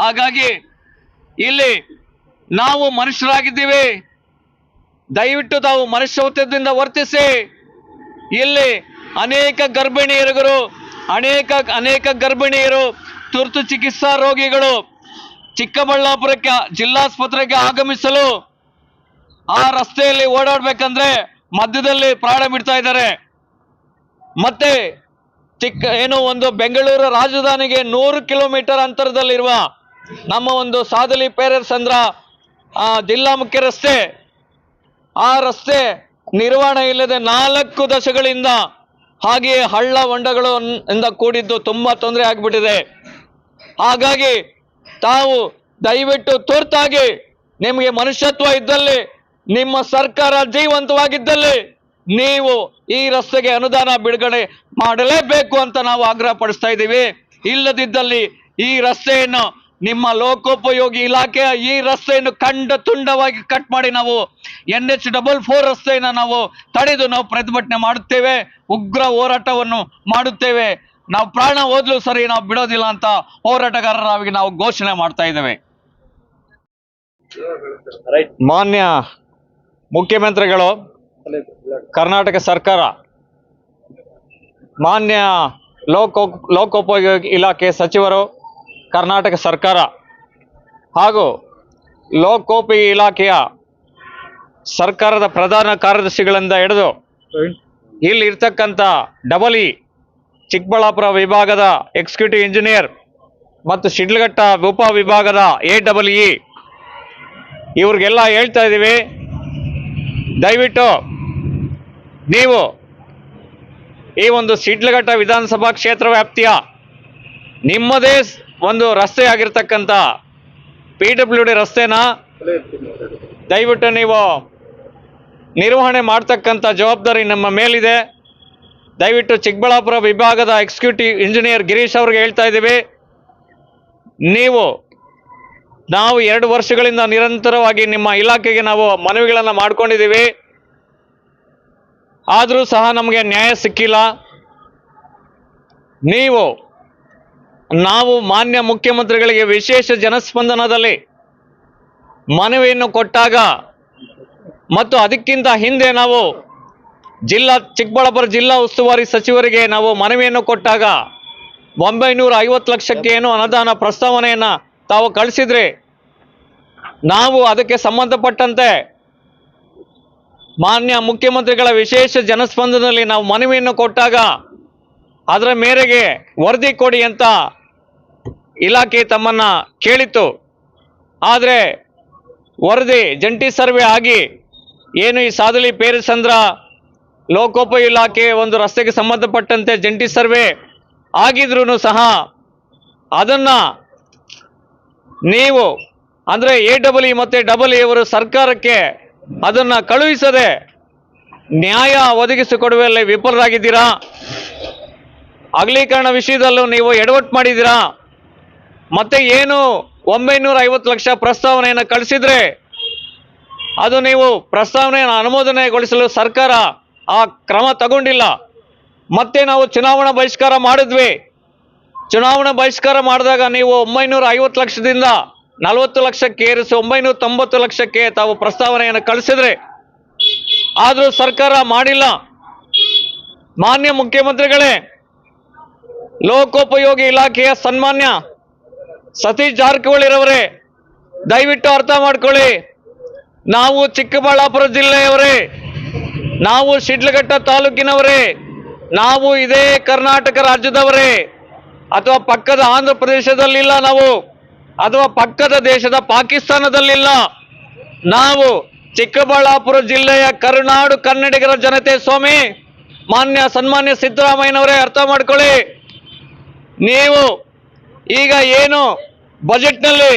ಹಾಗಾಗಿ ಇಲ್ಲಿ ನಾವು ಮನುಷ್ಯರಾಗಿದ್ದೀವಿ. ದಯವಿಟ್ಟು ತಾವು ಮನುಷ್ಯತ್ವದಿಂದ ವರ್ತಿಸಿ. ಇಲ್ಲಿ ಅನೇಕ ಗರ್ಭಿಣಿಯರುಗರು ಅನೇಕ ಅನೇಕ ಗರ್ಭಿಣಿಯರು ತುರ್ತು ಚಿಕಿತ್ಸಾ ರೋಗಿಗಳು ಚಿಕ್ಕಬಳ್ಳಾಪುರಕ್ಕೆ, ಜಿಲ್ಲಾಸ್ಪತ್ರೆಗೆ ಆಗಮಿಸಲು ಆ ರಸ್ತೆಯಲ್ಲಿ ಓಡಾಡ್ಬೇಕಂದ್ರೆ ಮಧ್ಯದಲ್ಲಿ ಪ್ರಾಣ ಬಿಡ್ತಾ ಇದ್ದಾರೆ. ಮತ್ತೆ ಚಿಕ್ಕ, ಏನು ಒಂದು ಬೆಂಗಳೂರು ರಾಜಧಾನಿಗೆ ನೂರು ಕಿಲೋಮೀಟರ್ ಅಂತರದಲ್ಲಿರುವ ನಮ್ಮ ಒಂದು ಸಾದಲಿ ಪೇರರ್ಸ್ ಅಂದ್ರ ಜಿಲ್ಲಾ ಮುಖ್ಯ ರಸ್ತೆ, ಆ ರಸ್ತೆ ನಿರ್ವಹಣೆ ಇಲ್ಲದೆ ನಾಲ್ಕು ದಶಗಳಿಂದ ಹಾಗೆಯೇ ಹಳ್ಳ ಹೊಂಡಗಳು ಇಂದ ಕೂಡಿದ್ದು ತುಂಬಾ ತೊಂದರೆ ಆಗಿಬಿಟ್ಟಿದೆ. ಹಾಗಾಗಿ ತಾವು ದಯವಿಟ್ಟು ತುರ್ತಾಗಿ ನಿಮಗೆ ಮನುಷ್ಯತ್ವ ಇದ್ದಲ್ಲಿ, ನಿಮ್ಮ ಸರ್ಕಾರ ಜೀವಂತವಾಗಿದ್ದಲ್ಲಿ ನೀವು ಈ ರಸ್ತೆಗೆ ಅನುದಾನ ಬಿಡುಗಡೆ ಮಾಡಲೇಬೇಕು ಅಂತ ನಾವು ಆಗ್ರಹ ಪಡಿಸ್ತಾ ಇದ್ದೀವಿ. ಇಲ್ಲದಿದ್ದಲ್ಲಿ ಈ ರಸ್ತೆಯನ್ನು ನಿಮ್ಮ ಲೋಕೋಪಯೋಗಿ ಇಲಾಖೆಯ ಈ ರಸ್ತೆಯನ್ನು ಖಂಡ ತುಂಡವಾಗಿ ಕಟ್ ಮಾಡಿ ನಾವು ಎನ್ ಎಚ್ ಡಬಲ್ ಫೋರ್ ರಸ್ತೆಯನ್ನು ನಾವು ತಡೆದು ನಾವು ಪ್ರತಿಭಟನೆ ಮಾಡುತ್ತೇವೆ ಉಗ್ರ ಹೋರಾಟವನ್ನು ಮಾಡುತ್ತೇವೆ. ನಾವು ಪ್ರಾಣ ಹೋದ್ಲು ಸರಿ ನಾವು ಬಿಡೋದಿಲ್ಲ ಅಂತ ಹೋರಾಟಗಾರರಾಗಿ ನಾವು ಘೋಷಣೆ ಮಾಡ್ತಾ ಇದ್ದೇವೆ. ಮಾನ್ಯ ಮುಖ್ಯಮಂತ್ರಿಗಳು ಕರ್ನಾಟಕ ಸರ್ಕಾರ ಮಾನ್ಯ ಲೋಕೋ ಲೋಕೋಪಯೋಗಿ ಇಲಾಖೆ ಸಚಿವರು ಕರ್ನಾಟಕ ಸರ್ಕಾರ ಹಾಗೂ ಲೋಕೋಪಿ ಇಲಾಖೆಯ ಸರ್ಕಾರದ ಪ್ರಧಾನ ಕಾರ್ಯದರ್ಶಿಗಳಿಂದ ಹಿಡಿದು ಇಲ್ಲಿ ಇರ್ತಕ್ಕಂಥ ಡಬಲ್ ಇ ಚಿಕ್ಕಬಳ್ಳಾಪುರ ವಿಭಾಗದ ಎಕ್ಸಿಕ್ಯೂಟಿವ್ ಇಂಜಿನಿಯರ್ ಮತ್ತು ಶಿಡ್ಲಘಟ್ಟ ಉಪ ವಿಭಾಗದ ಎ ಡಬಲ್ ಇ ಇವ್ರಿಗೆಲ್ಲ ಹೇಳ್ತಾ ಇದ್ದೀವಿ, ದಯವಿಟ್ಟು ನೀವು ಈ ಒಂದು ಶಿಡ್ಲಘಟ್ಟ ವಿಧಾನಸಭಾ ಕ್ಷೇತ್ರ ವ್ಯಾಪ್ತಿಯ ನಿಮ್ಮದೇ ಒಂದು ರಸ್ತೆ ಆಗಿರ್ತಕ್ಕಂಥ ಪಿ ಡಬ್ಲ್ಯೂ ಡಿ ರಸ್ತೆನ ದಯವಿಟ್ಟು ನೀವು ನಿರ್ವಹಣೆ ಮಾಡ್ತಕ್ಕಂಥ ಜವಾಬ್ದಾರಿ ನಮ್ಮ ಮೇಲಿದೆ. ದಯವಿಟ್ಟು ಚಿಕ್ಕಬಳ್ಳಾಪುರ ವಿಭಾಗದ ಎಕ್ಸಿಕ್ಯೂಟಿವ್ ಇಂಜಿನಿಯರ್ ಗಿರೀಶ್ ಅವ್ರಿಗೆ ಹೇಳ್ತಾ ಇದ್ದೀವಿ. ನೀವು, ನಾವು ಎರಡು ವರ್ಷಗಳಿಂದ ನಿರಂತರವಾಗಿ ನಿಮ್ಮ ಇಲಾಖೆಗೆ ನಾವು ಮನವಿಗಳನ್ನು ಮಾಡ್ಕೊಂಡಿದ್ದೀವಿ. ಆದರೂ ಸಹ ನಮಗೆ ನ್ಯಾಯ ಸಿಕ್ಕಿಲ್ಲ. ನೀವು ನಾವು ಮಾನ್ಯ ಮುಖ್ಯಮಂತ್ರಿಗಳಿಗೆ ವಿಶೇಷ ಜನಸ್ಪಂದನದಲ್ಲಿ ಮನವಿಯನ್ನು ಕೊಟ್ಟಾಗ ಮತ್ತು ಅದಕ್ಕಿಂತ ಹಿಂದೆ ನಾವು ಜಿಲ್ಲಾ ಚಿಕ್ಕಬಳ್ಳಾಪುರ ಜಿಲ್ಲಾ ಉಸ್ತುವಾರಿ ಸಚಿವರಿಗೆ ನಾವು ಮನವಿಯನ್ನು ಕೊಟ್ಟಾಗ ಒಂಬೈನೂರ ಐವತ್ತು ಲಕ್ಷಕ್ಕೆ ಏನು ಅನುದಾನ ಪ್ರಸ್ತಾವನೆಯನ್ನು ತಾವು ಕಳಿಸಿದ್ರಿ ನಾವು ಅದಕ್ಕೆ ಸಂಬಂಧಪಟ್ಟಂತೆ ಮಾನ್ಯ ಮುಖ್ಯಮಂತ್ರಿಗಳ ವಿಶೇಷ ಜನಸ್ಪಂದನದಲ್ಲಿ ನಾವು ಮನವಿಯನ್ನು ಕೊಟ್ಟಾಗ ಅದರ ಮೇರೆಗೆ ವರದಿ ಕೊಡಿ ಅಂತ ಇಲಾಖೆ ತಮ್ಮನ್ನ ಕೇಳಿತ್ತು. ಆದರೆ ವರದಿ ಜಂಟಿ ಸರ್ವೆ ಆಗಿ ಏನು ಈ ಸಾದಲಿ ಪೇರಿಸಂದ್ರ ಲೋಕೋಪ ಇಲಾಖೆ ಒಂದು ರಸ್ತೆಗೆ ಸಂಬಂಧಪಟ್ಟಂತೆ ಜಂಟಿ ಸರ್ವೆ ಆಗಿದ್ರೂ ಸಹ ಅದನ್ನು ನೀವು ಅಂದರೆ ಎ ಡಬಲ್ ಇ ಮತ್ತು ಡಬಲ್ ಇವರು ಸರ್ಕಾರಕ್ಕೆ ಅದನ್ನು ಕಳುಹಿಸದೆ ನ್ಯಾಯ ಒದಗಿಸಿಕೊಡುವಲ್ಲಿ ವಿಫಲರಾಗಿದ್ದೀರಾ? ಅಗಲೀಕರಣ ವಿಷಯದಲ್ಲೂ ನೀವು ಎಡವಟ್ಟು ಮಾಡಿದ್ದೀರಾ? ಮತ್ತೆ ಏನು ಒಂಬೈನೂರ ಐವತ್ತು ಲಕ್ಷ ಪ್ರಸ್ತಾವನೆಯನ್ನು ಕಳಿಸಿದ್ರೆ ಅದು ನೀವು ಪ್ರಸ್ತಾವನೆಯನ್ನು ಅನುಮೋದನೆಗೊಳಿಸಲು ಸರ್ಕಾರ ಆ ಕ್ರಮ ತಗೊಂಡಿಲ್ಲ. ಮತ್ತೆ ನಾವು ಚುನಾವಣಾ ಬಹಿಷ್ಕಾರ ಮಾಡಿದ್ವಿ. ಚುನಾವಣಾ ಬಹಿಷ್ಕಾರ ಮಾಡಿದಾಗ ನೀವು ಒಂಬೈನೂರ ಐವತ್ತು ಲಕ್ಷದಿಂದ ನಲವತ್ತು ಲಕ್ಷಕ್ಕೆ ಏರಿಸಿ ಒಂಬೈನೂರ ತೊಂಬತ್ತು ಲಕ್ಷಕ್ಕೆ ತಾವು ಪ್ರಸ್ತಾವನೆಯನ್ನು ಕಳಿಸಿದ್ರೆ ಆದರೂ ಸರ್ಕಾರ ಮಾಡಿಲ್ಲ. ಮಾನ್ಯ ಮುಖ್ಯಮಂತ್ರಿಗಳೇ, ಲೋಕೋಪಯೋಗಿ ಇಲಾಖೆಯ ಸನ್ಮಾನ್ಯ ಸತೀಶ್ ಜಾರಕಿಹೊಳಿರವರೇ ದಯವಿಟ್ಟು ಅರ್ಥ ಮಾಡ್ಕೊಳ್ಳಿ. ನಾವು ಚಿಕ್ಕಬಳ್ಳಾಪುರ ಜಿಲ್ಲೆಯವರೇ, ನಾವು ಶಿಡ್ಲಘಟ್ಟ ತಾಲೂಕಿನವರೇ, ನಾವು ಇದೇ ಕರ್ನಾಟಕ ರಾಜ್ಯದವರೇ, ಅಥವಾ ಪಕ್ಕದ ಆಂಧ್ರ ಪ್ರದೇಶದಲ್ಲಿಲ್ಲ ನಾವು, ಅಥವಾ ಪಕ್ಕದ ದೇಶದ ಪಾಕಿಸ್ತಾನದಲ್ಲಿಲ್ಲ. ನಾವು ಚಿಕ್ಕಬಳ್ಳಾಪುರ ಜಿಲ್ಲೆಯ ಕರುನಾಡು ಕನ್ನಡಿಗರ ಜನತೆ ಸ್ವಾಮಿ, ಮಾನ್ಯ ಸನ್ಮಾನ್ಯ ಸಿದ್ದರಾಮಯ್ಯನವರೇ, ಅರ್ಥ ಮಾಡ್ಕೊಳ್ಳಿ. ನೀವು ಈಗ ಏನು ಬಜೆಟ್ನಲ್ಲಿ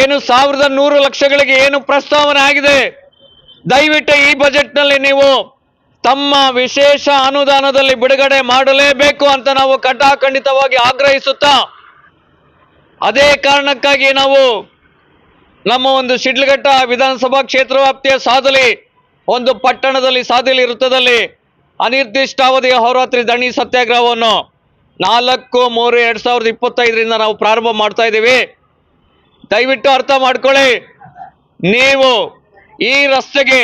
ಏನು ಸಾವಿರದ ನೂರು ಲಕ್ಷಗಳಿಗೆ ಏನು ಪ್ರಸ್ತಾವನೆ ಆಗಿದೆ? ದಯವಿಟ್ಟು ಈ ಬಜೆಟ್ನಲ್ಲಿ ನೀವು ತಮ್ಮ ವಿಶೇಷ ಅನುದಾನದಲ್ಲಿ ಬಿಡುಗಡೆ ಮಾಡಲೇಬೇಕು ಅಂತ ನಾವು ಕಟಾಖಂಡಿತವಾಗಿ ಆಗ್ರಹಿಸುತ್ತಾ, ಅದೇ ಕಾರಣಕ್ಕಾಗಿ ನಾವು ನಮ್ಮ ಒಂದು ಶಿಡ್ಲಘಟ್ಟ ವಿಧಾನಸಭಾ ಕ್ಷೇತ್ರ ವ್ಯಾಪ್ತಿಯ ಸಾಧಲಿ ಒಂದು ಪಟ್ಟಣದಲ್ಲಿ ಸಾಧಲಿ ವೃತ್ತದಲ್ಲಿ ಅನಿರ್ದಿಷ್ಟಾವಧಿಯ ಹೋರಾತ್ರಿ ದಣಿ ಸತ್ಯಾಗ್ರಹವನ್ನು ನಾಲ್ಕು, ಮೂರು, ಎರಡ್ ಸಾವಿರದ ಇಪ್ಪತ್ತೈದರಿಂದ ನಾವು ಪ್ರಾರಂಭ ಮಾಡ್ತಾ ಇದ್ದೀವಿ. ದಯವಿಟ್ಟು ಅರ್ಥ ಮಾಡ್ಕೊಳ್ಳಿ. ನೀವು ಈ ರಸ್ತೆಗೆ,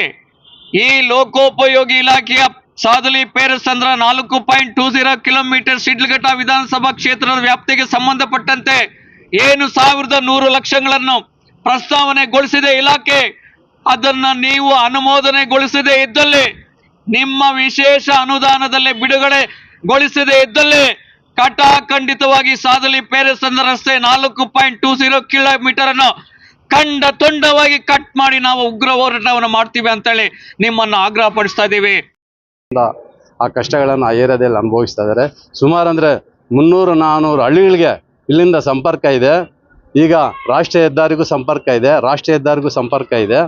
ಈ ಲೋಕೋಪಯೋಗಿ ಇಲಾಖೆಯ ಸಾದಲಿ ಪೇರಸಂದ್ರ ನಾಲ್ಕು point two zero kilometre Sidlaghatta ವಿಧಾನಸಭಾ ಕ್ಷೇತ್ರದ ವ್ಯಾಪ್ತಿಗೆ ಸಂಬಂಧಪಟ್ಟಂತೆ ಏನು ಸಾವಿರದ ನೂರು ಲಕ್ಷಗಳನ್ನು ಪ್ರಸ್ತಾವನೆಗೊಳಿಸಿದೆ ಇಲಾಖೆ, ಅದನ್ನ ನೀವು ಅನುಮೋದನೆಗೊಳಿಸದೇ ಇದ್ದಲ್ಲಿ, ನಿಮ್ಮ ವಿಶೇಷ ಅನುದಾನದಲ್ಲಿ ಬಿಡುಗಡೆಗೊಳಿಸದೇ ಇದ್ದಲ್ಲಿ ಕಟಾಖಂಡಿತವಾಗಿ ಸಾದಲಿ ಪೇರಸಂದ ರಸ್ತೆ ನಾಲ್ಕು ಪಾಯಿಂಟ್ ಟೂ ಜೀರೋ ಕಿಲೋಮೀಟರ್ ಅನ್ನು ಖಂಡ ತುಂಡವಾಗಿ ಕಟ್ ಮಾಡಿ ನಾವು ಉಗ್ರ ಹೋರಾಟವನ್ನು ಮಾಡ್ತೀವಿ ಅಂತೇಳಿ ನಿಮ್ಮನ್ನು ಆಗ್ರಹ ಪಡಿಸ್ತಾ ಇದ್ದೀವಿ. ಆ ಕಷ್ಟಗಳನ್ನು ಆ ಏರಿಯಾದಲ್ಲಿ ಅನುಭವಿಸ್ತಾ ಇದ್ದಾರೆ. ಸುಮಾರು ಅಂದ್ರೆ ಮುನ್ನೂರು, ನಾನೂರು ಹಳ್ಳಿಗಳಿಗೆ ಇಲ್ಲಿಂದ ಸಂಪರ್ಕ ಇದೆ. ಈಗ ರಾಷ್ಟ್ರೀಯ ಹೆದ್ದಾರಿಗೂ ಸಂಪರ್ಕ ಇದೆ, ರಾಷ್ಟ್ರೀಯ ಹೆದ್ದಾರಿಗೂ ಸಂಪರ್ಕ ಇದೆ.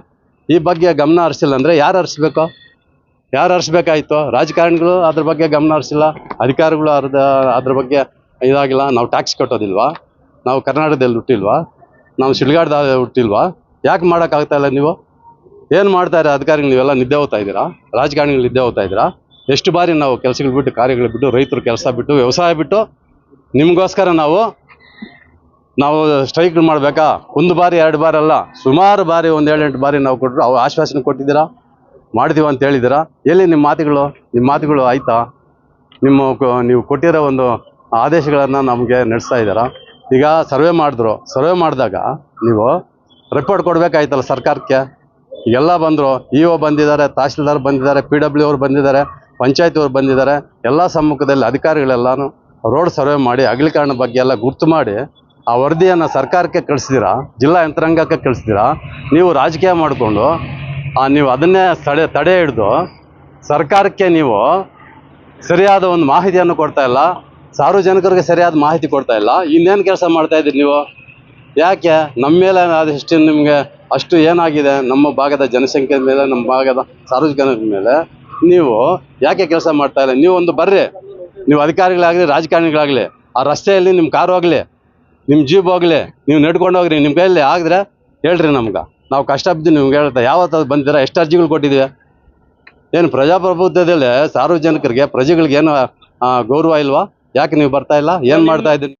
ಈ ಬಗ್ಗೆ ಗಮನ ಹರಿಸಿಲ್ಲ ಅಂದರೆ ಯಾರು ಹರಿಸ್ಬೇಕು? ಯಾರು ಹರಿಸ್ಬೇಕಾಯ್ತು? ರಾಜಕಾರಣಿಗಳು ಅದ್ರ ಬಗ್ಗೆ ಗಮನ ಹರಿಸಿಲ್ಲ, ಅಧಿಕಾರಿಗಳು ಅರ್ಧ, ಅದ್ರ ಬಗ್ಗೆ ಇದಾಗಿಲ್ಲ. ನಾವು ಟ್ಯಾಕ್ಸ್ ಕಟ್ಟೋದಿಲ್ವಾ? ನಾವು ಕರ್ನಾಟಕದಲ್ಲಿ ಹುಟ್ಟಿಲ್ವಾ? ನಾವು ಶಿಡ್ಗಾಡ್ದ ಹುಟ್ಟಿಲ್ವಾ? ಯಾಕೆ ಮಾಡೋಕ್ಕಾಗ್ತಾ ಇಲ್ಲ ನೀವು? ಏನು ಮಾಡ್ತಾರೆ ಅಧಿಕಾರಿಗಳು ನೀವೆಲ್ಲ? ನಿದ್ದೆ ಹೋಗ್ತಾ ಇದ್ದೀರಾ? ರಾಜಕಾರಣಿಗಳು ನಿದ್ದೆ ಹೋಗ್ತಾ ಇದ್ದೀರಾ? ಎಷ್ಟು ಬಾರಿ ನಾವು ಕೆಲಸಗಳು ಬಿಟ್ಟು, ಕಾರ್ಯಗಳು ಬಿಟ್ಟು, ರೈತರು ಕೆಲಸ ಬಿಟ್ಟು, ವ್ಯವಸಾಯ ಬಿಟ್ಟು, ನಿಮಗೋಸ್ಕರ ನಾವು ನಾವು ಸ್ಟ್ರೈಕ್ ಮಾಡಬೇಕಾ? ಒಂದು ಬಾರಿ, ಎರಡು ಬಾರಿ ಅಲ್ಲ, ಸುಮಾರು ಬಾರಿ, ಒಂದು ಏಳೆಂಟು ಬಾರಿ ನಾವು ಕೊಟ್ಟರು ಅವು ಆಶ್ವಾಸನೆ ಕೊಟ್ಟಿದ್ದೀರಾ? ಮಾಡ್ತೀವಿ ಅಂತ ಹೇಳಿದ್ದೀರಾ? ಎಲ್ಲಿ ನಿಮ್ಮ ಮಾತುಗಳು? ನಿಮ್ಮ ಮಾತುಗಳು ಆಯ್ತಾ? ನಿಮ್ಮ ನೀವು ಕೊಟ್ಟಿರೋ ಒಂದು ಆದೇಶಗಳನ್ನು ನಮಗೆ ನಡೆಸ್ತಾ ಇದ್ದೀರಾ? ಈಗ ಸರ್ವೆ ಮಾಡಿದ್ರು. ಸರ್ವೆ ಮಾಡಿದಾಗ ನೀವು ರಿಪೋರ್ಟ್ ಕೊಡಬೇಕಾಯ್ತಲ್ಲ ಸರ್ಕಾರಕ್ಕೆ? ಎಲ್ಲ ಬಂದರು. ಇ ಒ ಬಂದಿದ್ದಾರೆ ತಹಶೀಲ್ದಾರ್ ಬಂದಿದ್ದಾರೆ ಪಿ ಡಬ್ಲ್ಯೂ ಅವ್ರು ಬಂದಿದ್ದಾರೆ, ಪಂಚಾಯತ್ ಅವ್ರು ಬಂದಿದ್ದಾರೆ. ಎಲ್ಲ ಸಮ್ಮುಖದಲ್ಲಿ ಅಧಿಕಾರಿಗಳೆಲ್ಲನೂ ರೋಡ್ ಸರ್ವೆ ಮಾಡಿ, ಅಗಲೀಕರಣ ಬಗ್ಗೆ ಎಲ್ಲ ಗುರ್ತು ಮಾಡಿ ಆ ವರದಿಯನ್ನು ಸರ್ಕಾರಕ್ಕೆ ಕಳಿಸ್ತೀರಾ ಜಿಲ್ಲಾ ಯಂತ್ರಾಂಗಕ್ಕೆ ಕಳಿಸ್ತೀರಾ ನೀವು ರಾಜಕೀಯ ಮಾಡಿಕೊಂಡು ನೀವು ಅದನ್ನೇ ತಡೆ ತಡೆ ಹಿಡಿದು ಸರ್ಕಾರಕ್ಕೆ ನೀವು ಸರಿಯಾದ ಒಂದು ಮಾಹಿತಿಯನ್ನು ಕೊಡ್ತಾ ಇಲ್ಲ, ಸಾರ್ವಜನಿಕರಿಗೆ ಸರಿಯಾದ ಮಾಹಿತಿ ಕೊಡ್ತಾ ಇಲ್ಲ, ಇನ್ನೇನು ಕೆಲಸ ಮಾಡ್ತಾ ಇದ್ದೀರಿ ನೀವು? ಯಾಕೆ? ನಮ್ಮ ಮೇಲೆ ಅದೆಷ್ಟು ನಿಮಗೆ ಅಷ್ಟು ಏನಾಗಿದೆ? ನಮ್ಮ ಭಾಗದ ಜನಸಂಖ್ಯೆ ಮೇಲೆ, ನಮ್ಮ ಭಾಗದ ಸಾರ್ವಜನಿಕರ ಮೇಲೆ ನೀವು ಯಾಕೆ ಕೆಲಸ ಮಾಡ್ತಾ ಇಲ್ಲ? ನೀವು ಒಂದು ಬರ್ರಿ. ನೀವು ಅಧಿಕಾರಿಗಳಾಗಲಿ, ರಾಜಕಾರಣಿಗಳಾಗಲಿ, ಆ ರಸ್ತೆಯಲ್ಲಿ ನಿಮ್ಮ ಕಾರು ಹೋಗಲಿ ನಿಮ್ಮ ಜೀಪ್ ಹೋಗಲಿ, ನೀವು ನಡ್ಕೊಂಡು ಹೋಗ್ರಿ ನಿಮ್ಮ ಕೈಯಲ್ಲಿ ಆಗದ್ರೆ ಹೇಳ್ರಿ ನಮ್ಗೆ. ನಾವು ಕಷ್ಟ ಬಿದ್ದು ನಿಮ್ಗೆ ಹೇಳ್ತಾ ಯಾವತ್ತಾದ್ರು ಬಂದಿದ್ದೀರಾ? ಎಷ್ಟು ಅರ್ಜಿಗಳು ಕೊಟ್ಟಿದ್ದೀವಿ ಏನು ಪ್ರಜಾಪ್ರಭುತ್ವದಲ್ಲಿ ಸಾರ್ವಜನಿಕರಿಗೆ ಪ್ರಜೆಗಳಿಗೆ ಏನು ಗೌರವ ಇಲ್ವಾ? ಯಾಕೆ ನೀವು ಬರ್ತಾ ಇಲ್ಲ? ಏನು ಮಾಡ್ತಾ ಇದ್ದೀರಿ?